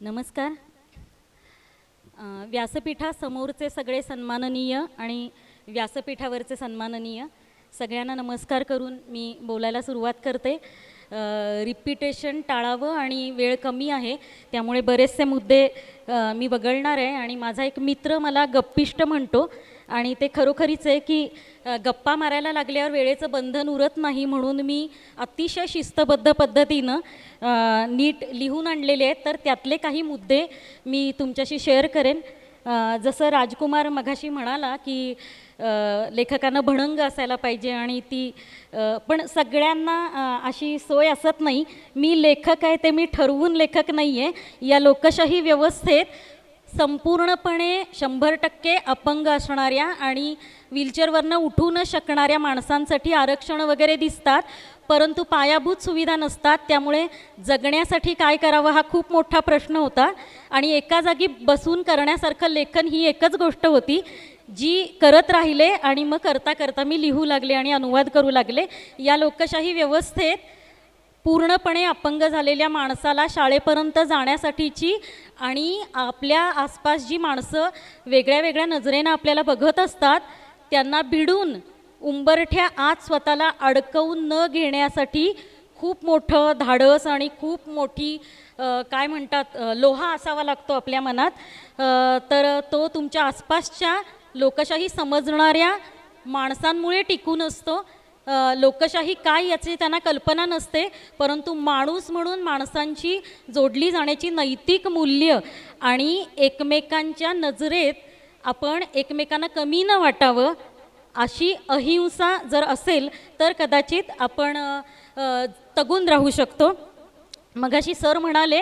नमस्कार. व्यासपीठासमोरचे सगळे सन्माननीय आणि व्यासपीठावरचे सन्माननीय सगळ्यांना नमस्कार करून मी बोलायला सुरुवात करते. रिपिटेशन टाळावं आणि वेळ कमी आहे त्यामुळे बरेचसे मुद्दे मी वगळणार आहे आणि माझा एक मित्र मला गप्पिष्ट म्हणतो आणि ते खरोखरीच आहे की गप्पा मारायला लागल्यावर वेळेचं बंधन उरत नाही म्हणून मी अतिशय शिस्तबद्ध पद्धतीनं नीट लिहून आणलेले आहेत. तर त्यातले काही मुद्दे मी तुमच्याशी शेअर करेन. जसं राजकुमार मघाशी म्हणाला की लेखकांना भणंग असायला पाहिजे आणि ती पण सगळ्यांना अशी सोय असत नाही. मी लेखक आहे ते मी ठरवून लेखक नाही आहे या लोकशाही व्यवस्थेत संपूर्णपणे शंभर टक्के अपंग असणाऱ्या आणि व्हीलचेअरवरनं उठू न शकणाऱ्या माणसांसाठी आरक्षण वगैरे दिसतात परंतु पायाभूत सुविधा नसतात त्यामुळे जगण्यासाठी काय करावं हा खूप मोठा प्रश्न होता. आणि एका जागी बसून करण्यासारखं लेखन ही एकच गोष्ट होती जी करत राहिले आणि मग करता करता मी लिहू लागले आणि अनुवाद करू लागले. या लोकशाही व्यवस्थेत पूर्णपणे अपंग झालेल्या माणसाला शाळेपर्यंत जाण्यासाठीची आणि आपल्या आसपास जी माणसं वेगळ्या वेगळ्या नजरेनं आपल्याला बघत असतात त्यांना भिडून उंबरठ्या आत स्वतःला अडकवून न घेण्यासाठी खूप मोठं धाडस आणि खूप मोठी काय म्हणतात लोहा असावा लागतो आपल्या मनात. तर तो तुमच्या आसपासच्या लोकशाही समजणाऱ्या माणसांमुळे टिकून असतो. लोकशाही काय याची त्यांना कल्पना नसते परंतु माणूस म्हणून माणसांची जोडली जाण्याची नैतिक मूल्य आणि एकमेकांच्या नजरेत आपण एकमेकांना कमी न वाटावं अशी अहिंसा जर असेल तर कदाचित आपण तगून राहू शकतो. मगाशी सर म्हणाले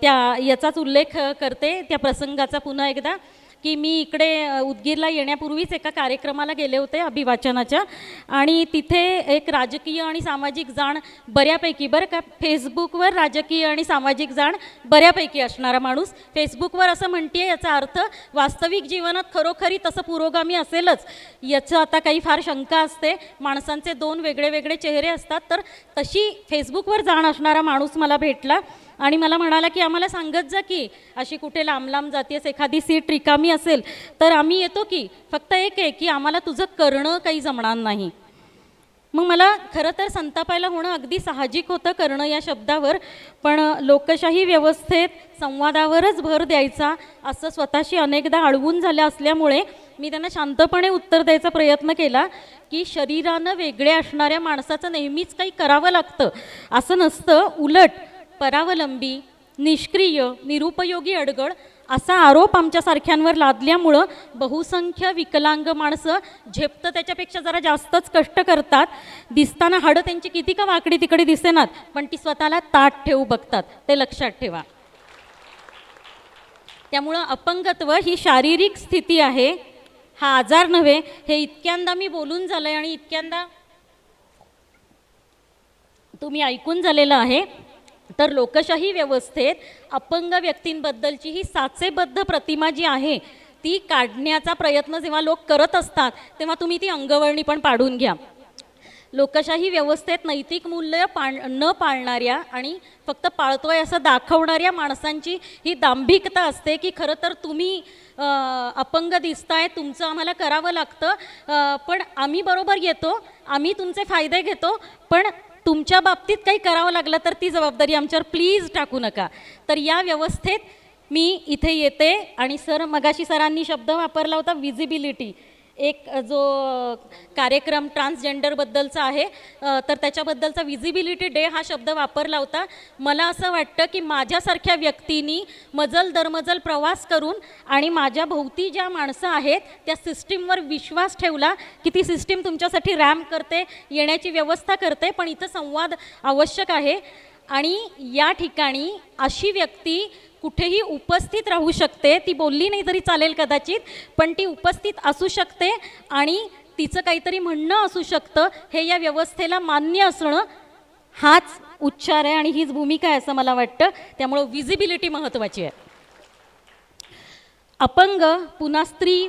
त्या याचाच उल्लेख करते त्या प्रसंगाचा पुन्हा एकदा. की मी इकडे उदगीरला येण्यापूर्वीच एका कार्यक्रमाला गेले होते अभिवाचनाच्या. आणि तिथे एक राजकीय आणि सामाजिक जाण बऱ्यापैकी बरं का फेसबुकवर राजकीय आणि सामाजिक जाण बऱ्यापैकी असणारा माणूस. फेसबुकवर असं म्हणते याचा अर्थ वास्तविक जीवनात खरोखरी तसं पुरोगामी असेलच. याचं आता काही फार शंका असते. माणसांचे दोन वेगळे वेगळे चेहरे असतात. तर तशी फेसबुकवर जाण असणारा माणूस मला भेटला. आणि मला म्हणाला की आम्हाला सांगत जा की अशी कुठे लांब लांब जातीयस एखादी सीट रिकामी असेल तर आम्ही येतो की फक्त एक आहे की आम्हाला तुझं करणं काही जमणार नाही. मग मला खरं तर संतापायला होणं अगदी साहजिक होतं करणं या शब्दावर पण लोकशाही व्यवस्थेत संवादावरच भर द्यायचा असं स्वतःशी अनेकदा अडवून झालं असल्यामुळे मी त्यांना शांतपणे उत्तर द्यायचा प्रयत्न केला की शरीरानं वेगळे असणाऱ्या माणसाचं नेहमीच काही करावं लागतं असं नसतं उलट परावलंबी निष्क्रिय निरुपयोगी अडगळ असा आरोप आमच्यासारख्यांवर लादल्यामुळं बहुसंख्य विकलांग माणसं झेपतं त्याच्यापेक्षा जरा जास्तच कष्ट करतात. दिसताना हाडं त्यांची किती का वाकडी तिकडे दिसेनात पण ती स्वतःला ताट ठेवू बघतात. ते लक्षात ठेवा. त्यामुळं अपंगत्व ही शारीरिक स्थिती आहे. हा आजार नव्हे हे इतक्यांदा मी बोलून झालं आहे आणि इतक्यांदा तुम्ही ऐकून झालेलं आहे. तर लोकशाही व्यवस्थेत अपंग व्यक्तींबद्दलची ही साचेबद्ध प्रतिमा जी आहे ती काढण्याचा प्रयत्न जेव्हा लोक करत असतात तेव्हा तुम्ही ती अंगवळणी पण पाडून घ्या. लोकशाही व्यवस्थेत नैतिक मूल्य पाळ न पाळणाऱ्या आणि फक्त पाळतोय असं दाखवणाऱ्या माणसांची ही दांभिकता असते की खरं तर तुम्ही अपंग दिसताय तुमचं आम्हाला करावं लागतं पण आम्ही बरोबर येतो आम्ही तुमचे फायदे घेतो पण तुमच्या बाबतीत काही करावं लागलं तर ती जबाबदारी आमच्यावर प्लीज टाकू नका. तर या व्यवस्थेत मी इथे येते आणि सर मगाशी सरांनी शब्द वापरला होता विजिबिलिटी एक जो कार्यक्रम ट्रान्सजेंडरबद्दलचा आहे तर त्याच्याबद्दलचा विजिबिलिटी डे हा शब्द वापरला होता. मला असं वाटतं की माझ्यासारख्या व्यक्तींनी मजल दरमजल प्रवास करून आणि माझ्या भोवती ज्या माणसं आहेत त्या सिस्टीमवर विश्वास ठेवला की ती सिस्टीम तुमच्यासाठी रॅम्प करते येण्याची व्यवस्था करते पण इथं संवाद आवश्यक आहे. आणि या ठिकाणी अशी व्यक्ती कुठेही उपस्थित राहू शकते. ती बोलली नाही तरी चालेल कदाचित पण ती उपस्थित असू शकते आणि तिचं काहीतरी म्हणणं असू शकतं. हे या व्यवस्थेला मान्य असणं हाच उच्चार आहे आणि हीच भूमिका आहे असं मला वाटतं. त्यामुळं विजिबिलिटी महत्त्वाची आहे. अपंग पुन्हा स्त्री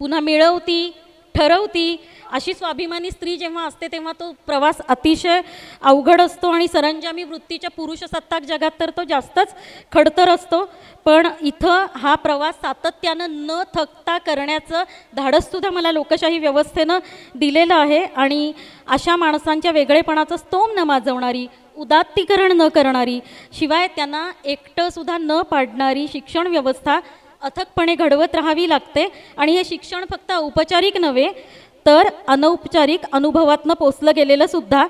पुन्हा मिळवती ठरवती अशी स्वाभिमानी स्त्री जेव्हा असते तेव्हा तो प्रवास अतिशय अवघड असतो आणि सरंजामी वृत्तीच्या पुरुषसत्ताक जगात तर तो जास्तच खडतर असतो. पण इथं हा प्रवास सातत्यानं न थकता करण्याचं धाडससुद्धा मला लोकशाही व्यवस्थेनं दिलेलं आहे आणि अशा माणसांच्या वेगळेपणाचं स्तोम न माजवणारी उदात्तीकरण न करणारी शिवाय त्यांना एकटंसुद्धा न पाडणारी शिक्षण व्यवस्था अथकपणे घडवत राहावी लागते. आणि हे शिक्षण फक्त औपचारिक नव्हे तर अनौपचारिक अनुभवातनं पोचलं गेलेलं सुद्धा.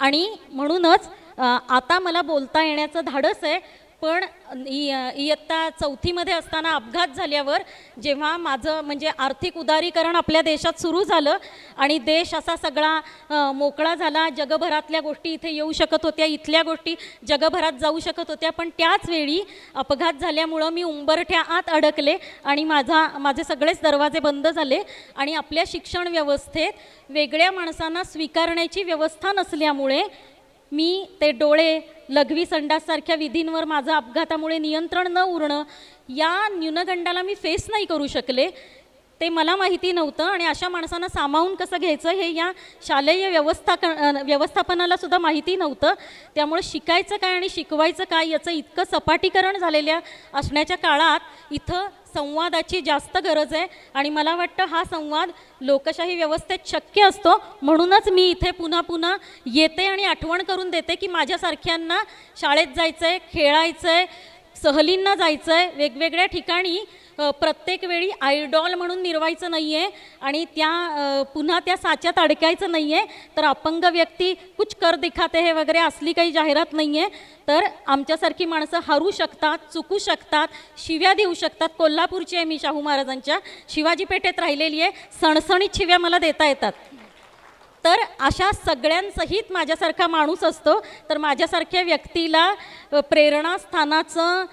आणि म्हणूनच आता मला बोलता येण्याचं धाडस आहे. पण इय इयत्ता चौथीमध्ये असताना अपघात झाल्यावर जेव्हा माझं म्हणजे आर्थिक उदारीकरण आपल्या देशात सुरू झालं आणि देश असा सगळा मोकळा झाला. जगभरातल्या गोष्टी इथे येऊ शकत होत्या इथल्या गोष्टी जगभरात जाऊ शकत होत्या. पण त्याच वेळी अपघात झाल्यामुळं मी उंबरठ्या आत अडकले आणि माझा माझे सगळेच दरवाजे बंद झाले आणि आपल्या शिक्षण व्यवस्थेत वेगळ्या माणसांना स्वीकारण्याची व्यवस्था नसल्यामुळे मी ते डोळे लघवी संडाससारख्या विधींवर माझं अपघातामुळे नियंत्रण न उरणं या न्यूनगंडाला मी फेस नाही करू शकले. ते मला माहिती नव्हतं आणि अशा माणसांना सामावून कसं घ्यायचं हे या शालेय व्यवस्था व्यवस्थापनाला सुद्धा माहिती नव्हतं. त्यामुळे शिकायचं काय आणि शिकवायचं काय याचं इतकं सपाटीकरण झालेल्या असण्याच्या काळात इथं संवादाची जास्त गरज आहे. आणि मला वाटतं हा संवाद लोकशाही व्यवस्थेत शक्य असतो. म्हणूनच मी इथे पुन्हा पुन्हा येते आणि आठवण करून देते की माझ्यासारख्यांना शाळेत जायचं आहे खेळायचं आहे सहलींना जायचं आहे वेगवेगळ्या ठिकाणी प्रत्येक वेळी आयडॉल म्हणून निर्वायचं नाही आहे आणि त्या पुन्हा त्या साच्यात अडकायचं नाही आहे तर अपंग व्यक्ती कुछ कर दिखाते हे वगैरे असली काही जाहिरात नाही आहे तर आमच्यासारखी माणसं हरू शकतात चुकू शकतात शिव्या देऊ शकतात. कोल्हापूरची आहे मी शाहू महाराजांच्या. शिवाजी पेठेत राहिलेली आहे. सणसणीत शिव्या मला देता येतात. तर अशा सगळ्यांसहित माझ्यासारखा माणूस असतो. तर माझ्यासारख्या व्यक्तीला प्रेरणास्थानाचं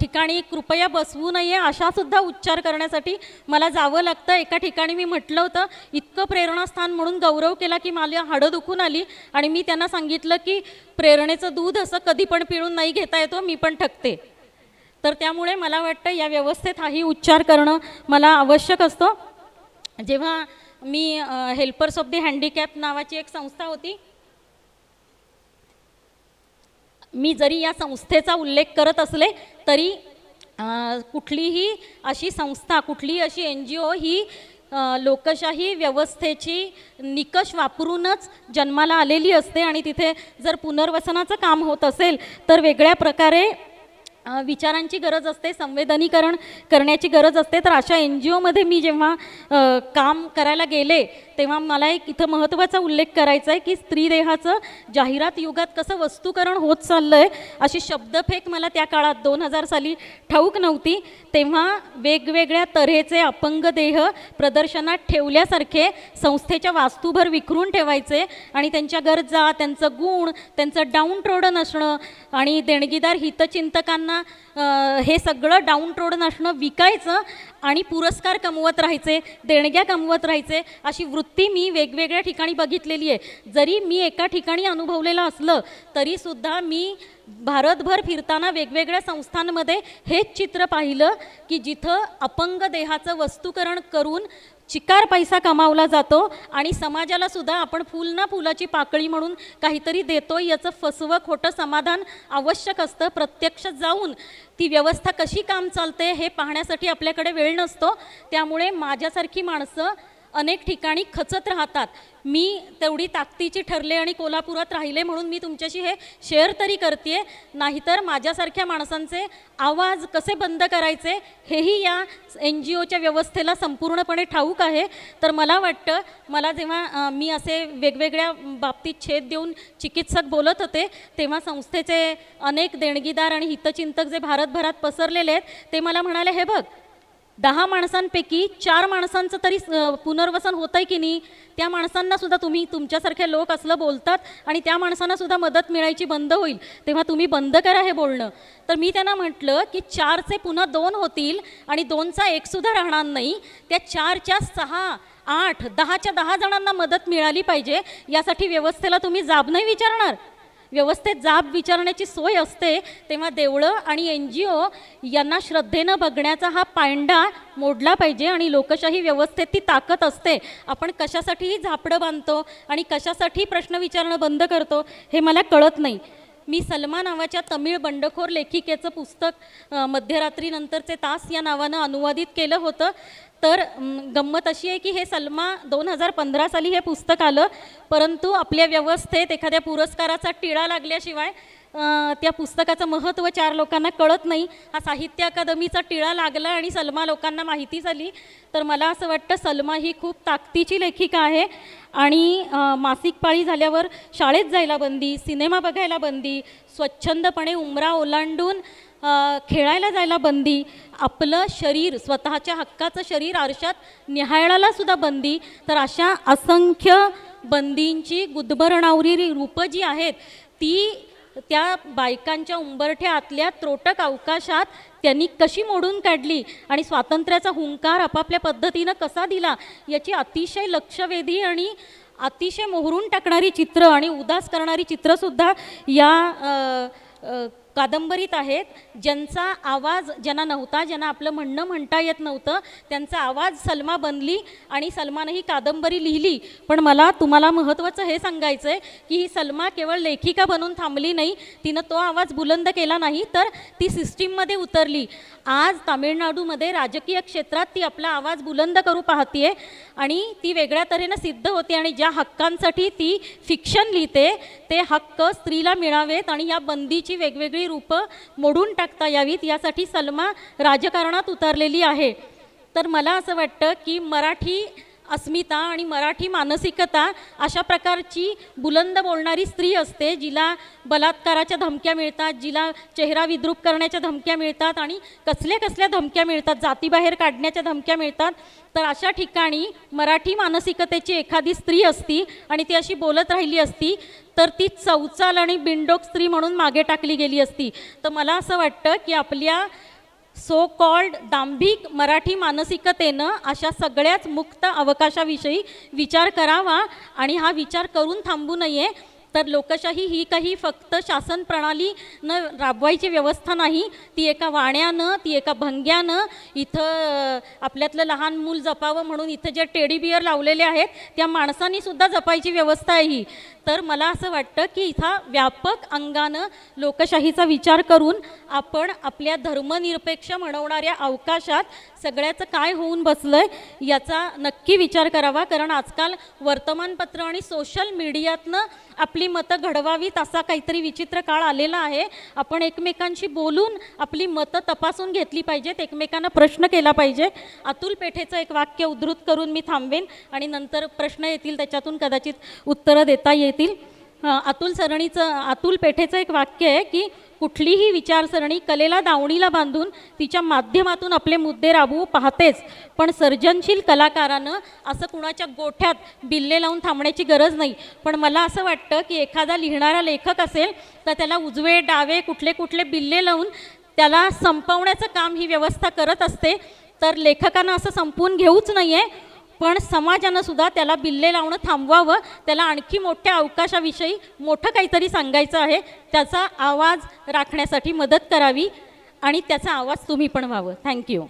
ठिकाणी कृपया बसवू नये अशासुद्धा उच्चार करण्यासाठी मला जावं लागतं. एका ठिकाणी मी म्हटलं होतं इतकं प्रेरणास्थान म्हणून गौरव केला की मला हाडं दुखून आली. आणि मी त्यांना सांगितलं की प्रेरणेचं दूध असं कधी पण पिळून नाही घेता येतो मी पण ठकते तर त्यामुळे मला वाटतं या व्यवस्थेत हाही उच्चार करणं मला आवश्यक असतं. जेव्हा मी हेल्पर्स ऑफ दी हँडिकॅप नावाची एक संस्था होती. मी जरी या संस्थेचा उल्लेख करत असले तरी कुठलीही अशी संस्था कुठलीही अशी एन जी ओ ही लोकशाही व्यवस्थेची निकष वापरूनच जन्माला आलेली असते आणि तिथे जर पुनर्वसनाचं काम होत असेल तर वेगळ्या प्रकारे विचारांची गरज असते संवेदनीकरण करण्याची गरज असते. तर अशा एन जी ओमध्ये मी जेव्हा काम करायला गेले तेव्हा मला एक इथं महत्त्वाचा उल्लेख करायचा आहे की स्त्री देहाचं जाहिरात युगात कसं वस्तूकरण होत चाललं आहे अशी शब्दफेक मला त्या काळात दोन हजार साली ठाऊक नव्हती. तेव्हा वेगवेगळ्या तऱ्हेचे अपंग देह प्रदर्शनात ठेवल्यासारखे संस्थेच्या वास्तूभर विखरून ठेवायचे आणि त्यांच्या गरजा त्यांचं गुण त्यांचं डाऊन ट्रोडन असणं आणि देणगीदार हितचिंतकांना अ, हे सगळं डाऊन ट्रोडन असणं विकायचं आणि पुरस्कार कमवत राहायचे देणग्या कमवत राहायचे अशी वृत्ती मी वेगवेगळ्या ठिकाणी बघितलेली आहे. जरी मी एका ठिकाणी अनुभवलेलं असलं तरीसुद्धा मी भारतभर फिरताना वेगवेगळ्या संस्थांमध्ये हेच चित्र पाहिलं की जिथं अपंग देहाचं वस्तूकरण करून चिकार पैसा कमावला जातो आणि समाजाला सुद्धा आपण फुल ना फुलाची पाकळी म्हणून काहीतरी देतो याचं फसवं खोटं समाधान आवश्यक असतं. प्रत्यक्ष जाऊन ती व्यवस्था कशी काम चालते हे पाहण्यासाठी आपल्याकडे वेळ नसतो. त्यामुळे माझ्यासारखी माणसं अनेक ठिकाणी खचत राहतात. मी तेवढी ताकदीची ठरले आणि कोल्हापुरात राहिले म्हणून मी तुमच्याशी हे शेअर तरी करते नाहीतर माझ्यासारख्या माणसांचे आवाज कसे बंद करायचे हेही या एन जी ओच्या व्यवस्थेला संपूर्णपणे ठाऊक आहे. तर मला वाटतं मला जेव्हा मी असे वेगवेगळ्या बाबतीत छेद देऊन चिकित्सक बोलत होते तेव्हा संस्थेचे अनेक देणगीदार आणि हितचिंतक जे भारतभरात पसरलेले आहेत ते मला म्हणाले हे बघ दहा माणसांपैकी चार माणसांचं तरी पुनर्वसन होतं आहे की नाही त्या माणसांना सुद्धा तुम्ही तुमच्यासारखे लोक असलं बोलतात आणि त्या माणसांना सुद्धा मदत मिळायची बंद होईल तेव्हा तुम्ही बंद करा हे बोलणं. तर मी त्यांना म्हटलं की चारचे पुन्हा दोन होतील आणि दोनचा एकसुद्धा राहणार नाही त्या चारच्या सहा आठ दहाच्या दहा जणांना मदत मिळाली पाहिजे यासाठी व्यवस्थेला तुम्ही जाब नाही विचारणार? व्यवस्थेत जाब विचारण्याची सोय असते तेव्हा देवळं आणि एन जी ओ यांना श्रद्धेनं बघण्याचा हा पांडा मोडला पाहिजे आणि लोकशाही व्यवस्थेत ती ताकद असते. आपण कशासाठीही झापडं बांधतो आणि कशासाठी प्रश्न विचारणं बंद करतो हे मला कळत नाही. मी सलमा नावाच्या तमिळ बंडखोर लेखिकेचं पुस्तक मध्यरात्रीनंतरचे तास या नावानं अनुवादित केलं होतं. तर गंमत अशी आहे की हे सलमा दोन हजार पंधरा साली हे पुस्तक आलं परंतु आपल्या व्यवस्थेत एखाद्या पुरस्काराचा टिळा लागल्याशिवाय त्या पुस्तकाचं महत्त्व चार लोकांना कळत नाही. हा साहित्य अकादमीचा टिळा लागला आणि सलमा लोकांना माहिती झाली. तर मला असं वाटतं सलमा ही खूप ताकदीची लेखिका आहे आणि मासिक पाळी झाल्यावर शाळेत जायला बंदी सिनेमा बघायला बंदी स्वच्छंदपणे उमरा ओलांडून खेळायला जायला बंदी आपलं शरीर स्वतःच्या हक्काचं शरीर आरशात निहाळायला सुद्धा बंदी. तर अशा असंख्य बंदींची गुदमरणावरी रूपं जी आहेत ती त्या बायकांच्या उंबरठ्या आतल्या त्रोटक अवकाशात त्यांनी कशी मोडून काढली आणि स्वातंत्र्याचा हुंकार आपापल्या पद्धतीनं कसा दिला याची अतिशय लक्षवेधी आणि अतिशय मोहरून टाकणारी चित्र आणि उदास करणारी चित्रसुद्धा या आ, आ, कादंबरीत आहेत ज्यांचा आवाज ज्यांना नव्हता ज्यांना आपलं म्हणणं म्हणता येत नव्हतं त्यांचा आवाज सलमा बनली आणि सलमानं ही कादंबरी लिहिली. पण मला तुम्हाला महत्त्वाचं हे सांगायचं आहे की ही सलमा केवळ लेखिका बनून थांबली नाही तिनं तो आवाज बुलंद केला नाही तर ती सिस्टीममध्ये उतरली. आज तामिळनाडूमध्ये राजकीय क्षेत्रात ती आपला आवाज बुलंद करू पाहतीये आणि ती वेगळ्या तऱ्हेनं सिद्ध होते आणि ज्या हक्कांसाठी ती फिक्शन लिहिते ते हक्क स्त्रीला मिळावेत आणि या बंदीची वेगवेगळी रूपं मोडून टाकता यावीत यासाठी सलमा राजकारणात उतरलेली आहे. तर मला असं वाटतं की मराठी अस्मिता आणि मराठी मानसिकता अशा प्रकारची बुलंद बोलणारी स्त्री असते जिला बलात्काराच्या धमक्या मिळतात जिला चेहरा विद्रूप करण्याच्या धमक्या मिळतात आणि कसल्या कसल्या धमक्या मिळतात जातीबाहेर काढण्याच्या धमक्या मिळतात. तर अशा ठिकाणी मराठी मानसिकतेची एखादी स्त्री असती आणि ती अशी बोलत राहिली असती तर ती चौचाल आणि बिंडोक स्त्री म्हणून मागे टाकली गेली असती. तर मला असं वाटतं की आपल्या सो कॉल्ड दांभिक मराठी मानसिकतेनं अशा सगळ्याच मुक्त अवकाशाविषयी विचार करावा आणि हा विचार करून थांबू नये. तर लोकशाही ही काही फक्त शासन प्रणालीनं राबवायची व्यवस्था नाही. ती एका वाण्यानं ती एका भंग्यानं इथं आपल्यातलं लहान मूल जपावं म्हणून इथं जे टेडी बियर लावलेले आहेत त्या माणसांनी सुद्धा जपायची व्यवस्था आहे ही. तर मला असं वाटतं की इथं व्यापक अंगानं लोकशाहीचा विचार करून आपण आपल्या धर्मनिरपेक्ष म्हणवणाऱ्या अवकाशात सगळ्याचं काय होऊन बसलं आहे याचा नक्की विचार करावा. कारण आजकाल वर्तमानपत्र आणि सोशल मीडियातनं आपली मतं घडवावीत असा काहीतरी विचित्र काळ आलेला आहे. आपण एकमेकांशी बोलून आपली मतं तपासून घेतली पाहिजेत एकमेकांना प्रश्न केला पाहिजे. अतुल पेठेचं एक वाक्य उद्धृत करून मी थांबवेन आणि नंतर प्रश्न येतील त्याच्यातून कदाचित उत्तरं देता येतील. अतुल सरणीचं अतुल पेठेचं एक वाक्य आहे की कुठलीही विचारसरणी कलेला दावणीला बांधून तिच्या माध्यमातून आपले मुद्दे राबवू पाहतेच. पण सर्जनशील कलाकारानं असं कुणाच्या गोठ्यात बिल्ले लावून थांबण्याची गरज नाही. पण मला असं वाटतं की एखादा लिहिणारा लेखक असेल तर त्याला उजवे डावे कुठले कुठले बिल्ले लावून त्याला संपवण्याचं काम ही व्यवस्था करत असते. तर लेखकानं असं संपवून घेऊच नाही आहे पण समाजानं सुद्धा त्याला बिल्ले लावणं थांबवावं त्याला आणखी मोठ्या अवकाशाविषयी मोठं काहीतरी सांगायचं आहे त्याचा आवाज राखण्यासाठी मदत करावी आणि त्याचा आवाज तुम्ही पण व्हावं. थँक्यू